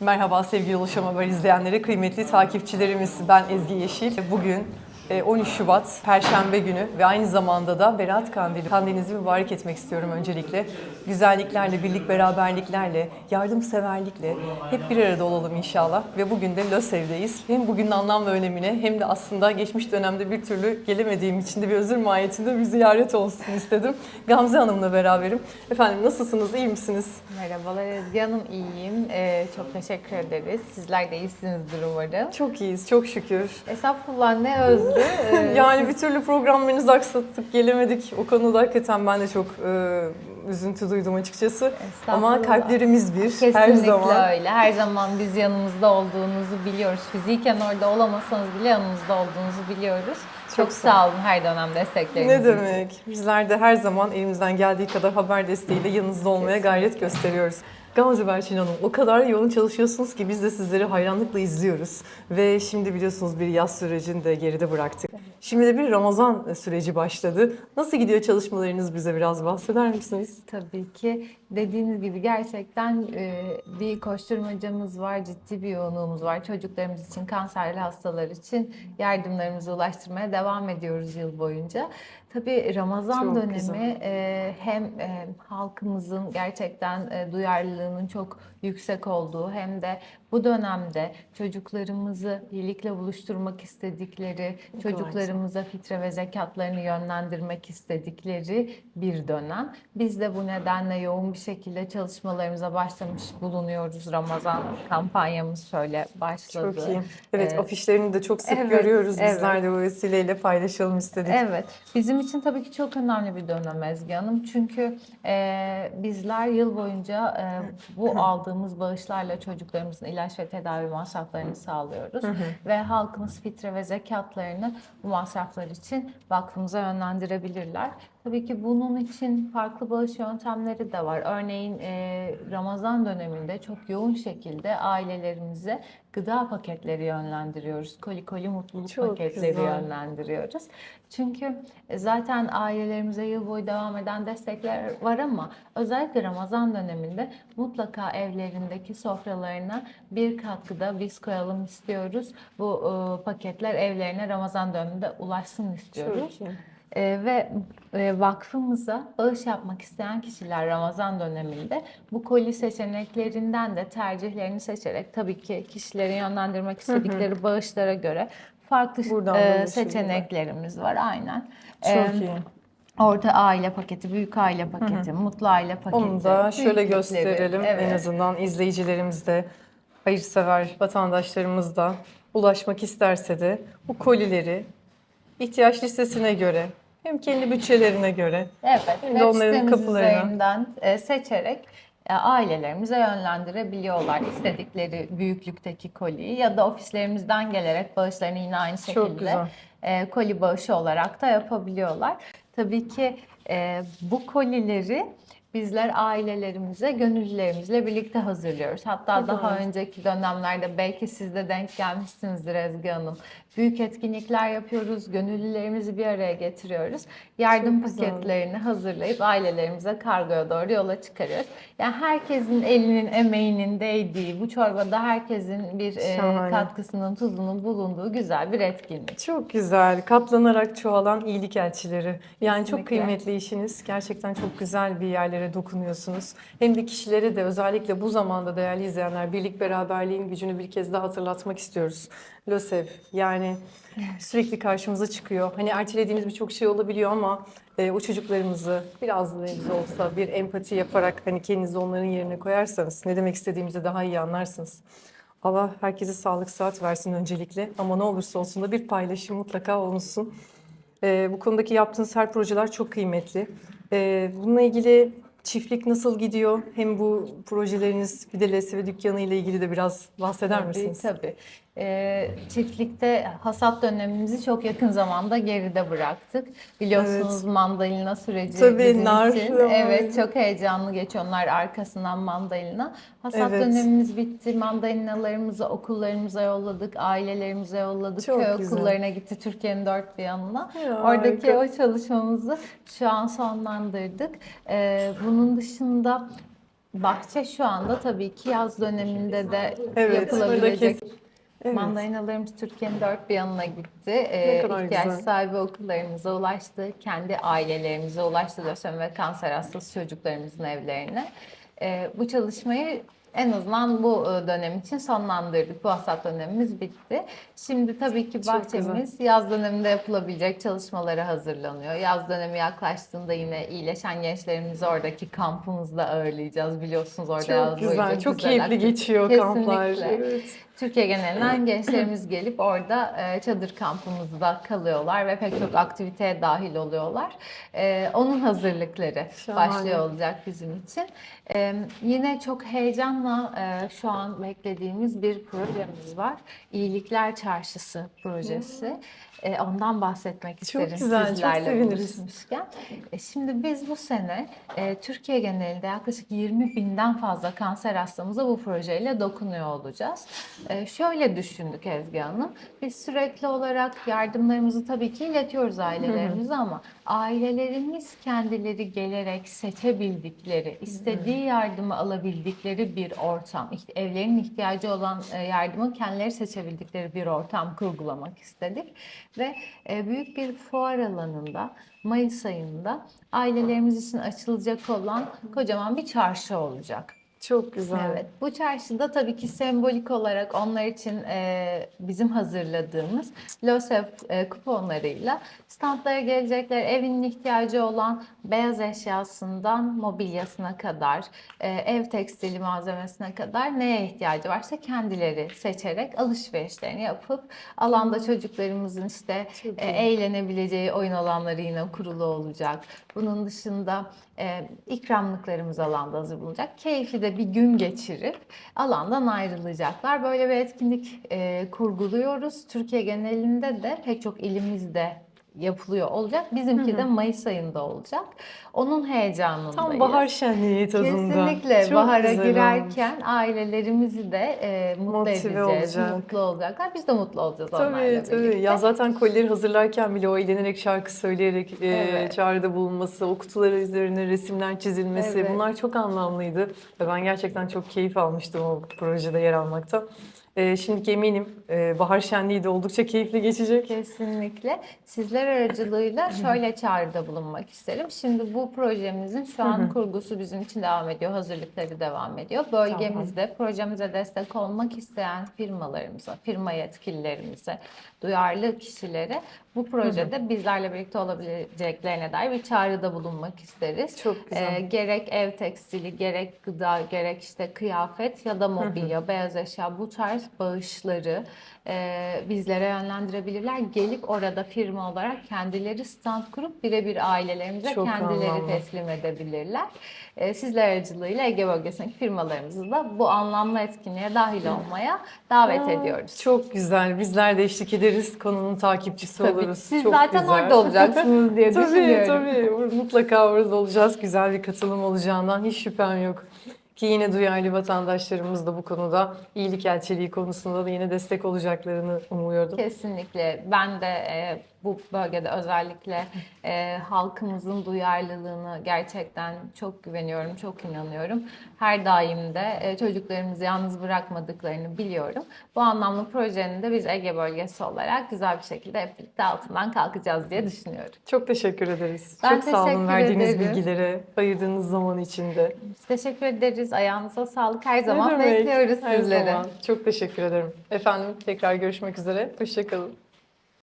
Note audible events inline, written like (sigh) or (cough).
Merhaba sevgili Ulaşım Haber izleyenleri, kıymetli takipçilerimiz. Ben Ezgi Yeşil. Bugün 13 Şubat Perşembe günü ve aynı zamanda da Berat Kandili. Kandilinizi mübarek etmek istiyorum öncelikle. Güzelliklerle, birlik beraberliklerle, yardımseverlikle hep bir arada olalım inşallah. Ve bugün de LÖSEV'deyiz. Hem bugünün anlam ve önemine hem de aslında geçmiş dönemde bir türlü gelemediğim için de bir özür mahiyetinde bir ziyaret olsun istedim. Gamze Hanım'la beraberim. Efendim nasılsınız, iyi misiniz? Merhabalar Ezgi Hanım, iyiyim. Ee, çok teşekkür ederiz. Sizler de iyisinizdir umarım. Çok iyiyiz, çok şükür. Estağfurullah ne özlü. (laughs) Ee, Yani bir türlü programlarınızı aksattık, gelemedik. O konuda hakikaten ben de çok e, üzüntü duydum açıkçası. Ama kalplerimiz bir Kesinlikle her zaman. öyle. Her zaman biz yanımızda olduğunuzu biliyoruz. Fiziken orada olamasanız bile yanımızda olduğunuzu biliyoruz. Çok, sağ olun her dönem destekleriniz Ne için. demek? Bizler de her zaman elimizden geldiği kadar haber desteğiyle yanınızda olmaya gayret gösteriyoruz. Gamze Berçin Hanım o kadar yoğun çalışıyorsunuz ki biz de sizleri hayranlıkla izliyoruz. Ve şimdi biliyorsunuz bir yaz sürecini de geride bıraktık. Şimdi de bir Ramazan süreci başladı. Nasıl gidiyor çalışmalarınız bize biraz bahseder misiniz? Tabii ki dediğiniz gibi gerçekten e, bir koşturmacamız var, ciddi bir yoğunluğumuz var. Çocuklarımız için, kanserli hastalar için yardımlarımızı ulaştırmaya devam ediyoruz yıl boyunca. Tabii Ramazan Çok dönemi güzel. e, hem e, halkımızın gerçekten e, duyarlılığının çok yüksek olduğu hem de bu dönemde çocuklarımızı iyilikle buluşturmak istedikleri, çocuklarımıza fitre ve zekatlarını yönlendirmek istedikleri bir dönem. Biz de bu nedenle yoğun bir şekilde çalışmalarımıza başlamış bulunuyoruz. Ramazan kampanyamız şöyle başladı. Çok iyi. Evet Ee, afişlerini de çok sık evet, görüyoruz. Bizler evet. de bu vesileyle paylaşalım istedik. Evet, bizim için tabii ki çok önemli bir dönem Ezgi Hanım. Çünkü e, bizler yıl boyunca e, bu aldığımız bağışlarla çocuklarımızın ilaç ve tedavi masraflarını sağlıyoruz. Ve halkımız fitre ve zekatlarını bu masraflar için vakfımıza yönlendirebilirler. Tabii ki bunun için farklı bağış yöntemleri de var. Örneğin e, Ramazan döneminde çok yoğun şekilde ailelerimize gıda paketleri yönlendiriyoruz. Koli koli mutluluk Çok paketleri güzel. yönlendiriyoruz. Çünkü e, zaten ailelerimize yıl boyu devam eden destekler var ama özellikle Ramazan döneminde mutlaka evlerindeki sofralarına bir katkıda biz koyalım istiyoruz. Bu e, paketler evlerine Ramazan döneminde ulaşsın istiyoruz. Çok iyi. Ee, ve e, vakfımıza bağış yapmak isteyen kişiler Ramazan döneminde bu koli seçeneklerinden de tercihlerini seçerek tabii ki kişilerin yönlendirmek istedikleri bağışlara göre farklı Buradan e, seçeneklerimiz var aynen. Çok Ee, iyi. Orta aile paketi, büyük aile paketi, mutlu aile paketi. Onu da şöyle gösterelim. En evet. azından izleyicilerimiz de, hayırsever vatandaşlarımız da ulaşmak isterse de bu kolileri ihtiyaç listesine göre hem kendi bütçelerine göre Evet, Hem de onların kapılarına. üzerinden e, seçerek e, ailelerimize yönlendirebiliyorlar istedikleri büyüklükteki koliyi ya da ofislerimizden gelerek bağışlarını yine aynı şekilde e, koli bağışı olarak da yapabiliyorlar. Tabii ki bu kolileri bizler ailelerimize, gönüllülerimizle birlikte hazırlıyoruz. Hatta Çok daha önceki dönemlerde belki siz de denk gelmişsinizdir Ezgi Hanım. Büyük etkinlikler yapıyoruz, gönüllülerimizi bir araya getiriyoruz. Yardım Çok güzel. paketlerini hazırlayıp ailelerimize kargoya doğru yola çıkarıyoruz. Yani herkesin elinin, emeğinin değdiği, bu çorbada herkesin bir e, katkısının, tuzunun bulunduğu güzel bir etkinlik. Çok güzel. Katlanarak çoğalan iyilik elçileri. Yani çok Kesinlikle. kıymetli işiniz. Gerçekten çok güzel bir yerlere dokunuyorsunuz. Hem de kişilere de özellikle bu zamanda değerli izleyenler birlik beraberliğin gücünü bir kez daha hatırlatmak istiyoruz. LÖSEV yani sürekli karşımıza çıkıyor. Hani ertelediğimiz birçok şey olabiliyor ama e, o çocuklarımızı biraz da olsa bir empati yaparak hani kendinizi onların yerine koyarsanız ne demek istediğimizi daha iyi anlarsınız. Allah herkese sağlık saat versin öncelikle ama ne olursa olsun da bir paylaşım mutlaka olunsun. Ee, bu konudaki yaptığınız her projeler çok kıymetli. Ee, bununla ilgili çiftlik nasıl gidiyor? Hem bu projeleriniz bir de LSV dükkanı ile ilgili de biraz bahseder Tabii, misiniz? Tabii. Ee, çiftlikte hasat dönemimizi çok yakın zamanda geride bıraktık. Biliyorsunuz mandalina süreci Tabii, bizim nar için. zamanı. Evet çok heyecanlı geçiyor onlar arkasından mandalina. Hasat Evet. dönemimiz bitti. Mandalinalarımızı okullarımıza yolladık, ailelerimize yolladık. Çok Köy güzel. okullarına gitti Türkiye'nin dört bir yanına. Ya, Oradaki harika. o çalışmamızı şu an sonlandırdık. Ee, bunun dışında Bahçe şu anda tabii ki yaz döneminde de Evet, yapılabilecek. burada Evet. Mandalinalarımız Türkiye'nin dört bir yanına gitti. Ee, ihtiyaç güzel. sahibi okullarımıza ulaştı. Kendi ailelerimize ulaştı. Lösemi ve kanser hastası çocuklarımızın evlerine. Ee, bu çalışmayı en azından bu e, dönem için sonlandırdık. Bu hasat dönemimiz bitti. Şimdi tabii ki bahçemiz yaz döneminde yapılabilecek çalışmalara hazırlanıyor. Yaz dönemi yaklaştığında yine iyileşen gençlerimizi oradaki kampımızda ağırlayacağız. Biliyorsunuz orada yaz Çok boyunca güzel, çok güzel keyifli geçiyor kamplar. Kesinlikle. Evet. Türkiye genelinden gençlerimiz gelip orada e, çadır kampımızda kalıyorlar ve pek çok aktiviteye dahil oluyorlar. E, onun hazırlıkları Şahane. başlıyor olacak bizim için. Yine çok heyecanla e, şu an beklediğimiz bir projemiz var. İyilikler Çarşısı projesi. E, ondan bahsetmek isterim güzel, çok sizlerle seviniriz. buluşmuşken. E, şimdi biz bu sene e, Türkiye genelinde yaklaşık 20 binden fazla kanser hastamıza bu projeyle dokunuyor olacağız. E, şöyle düşündük Ezgi Hanım. Biz sürekli olarak yardımlarımızı tabii ki iletiyoruz ailelerimize ama ailelerimiz kendileri gelerek seçebildikleri, istediği yardımı alabildikleri bir ortam, iht- evlerinin ihtiyacı olan e, yardımı kendileri seçebildikleri bir ortam kurgulamak istedik. Ve e, büyük bir fuar alanında Mayıs ayında ailelerimiz için açılacak olan kocaman bir çarşı olacak. Çok güzel. Evet, bu çarşıda tabii ki sembolik olarak onlar için e, bizim hazırladığımız LOSEV e, kuponlarıyla standlara gelecekler. Evinin ihtiyacı olan beyaz eşyasından mobilyasına kadar, e, ev tekstili malzemesine kadar neye ihtiyacı varsa kendileri seçerek alışverişlerini yapıp alanda çocuklarımızın işte e, eğlenebileceği oyun alanları yine kurulu olacak. Bunun dışında e, ikramlıklarımız alanda hazır bulunacak. Keyifli de bir gün geçirip alandan ayrılacaklar. Böyle bir etkinlik e, kurguluyoruz. Türkiye genelinde de pek çok ilimizde yapılıyor olacak. Bizimki de Mayıs ayında olacak. Onun heyecanındayız. Tam bahar şenliği tadında. Kesinlikle Çok bahara güzel olmuş. girerken ailelerimizi de e, mutlu Motive edeceğiz, olacak. mutlu olacaklar. Biz de mutlu olacağız onlarla Tabii tabii. birlikte. Ya zaten kolileri hazırlarken bile o eğlenerek şarkı söyleyerek e, Evet. çağrıda bulunması, o kutular üzerine resimler çizilmesi Evet. bunlar çok anlamlıydı. Ve ben gerçekten çok keyif almıştım o projede yer almaktan. E, şimdiki eminim e, bahar şenliği de oldukça keyifli geçecek. Kesinlikle. Sizler aracılığıyla (laughs) şöyle çağrıda bulunmak isterim. Şimdi bu projemizin şu an kurgusu bizim için devam ediyor. Hazırlıkları devam ediyor. Bölgemizde projemize destek olmak isteyen firmalarımıza, firma yetkililerimize, duyarlı kişilere bu projede bizlerle birlikte olabileceklerine dair bir çağrıda bulunmak isteriz. Çok güzel. Ee, gerek ev tekstili, gerek gıda, gerek işte kıyafet ya da mobilya, beyaz eşya bu tarz bağışları e, bizlere yönlendirebilirler. Gelip orada firma olarak kendileri stand kurup birebir ailelerimize Çok kendileri anlamlı. teslim edebilirler. E, sizler aracılığıyla Ege bölgesindeki firmalarımızı da bu anlamlı etkinliğe dahil olmaya davet Aa, ediyoruz. Çok güzel. Bizler de eşlik ederiz. Konunun takipçisi Tabii oluruz. siz Çok zaten güzel. orada olacaksınız diye (laughs) Tabii düşünüyorum. tabii. Mutlaka orada olacağız. Güzel bir katılım olacağından hiç şüphem yok. Ki yine duyarlı vatandaşlarımız da bu konuda iyilik elçiliği konusunda da yine destek olacaklarını umuyordum. Kesinlikle. Ben de e, bu bölgede özellikle e, halkımızın duyarlılığını gerçekten çok güveniyorum, çok inanıyorum. Her daim de e, çocuklarımızı yalnız bırakmadıklarını biliyorum. Bu anlamlı projenin de biz Ege bölgesi olarak güzel bir şekilde hep birlikte altından kalkacağız diye düşünüyorum. Çok teşekkür ederiz. Ben Çok sağ olun teşekkür verdiğiniz ederim. bilgilere, ayırdığınız zaman içinde. Biz teşekkür ederiz. Ayağınıza sağlık. Her zaman demek? bekliyoruz Her sizleri. zaman. Çok teşekkür ederim. Efendim tekrar görüşmek üzere. Hoşçakalın.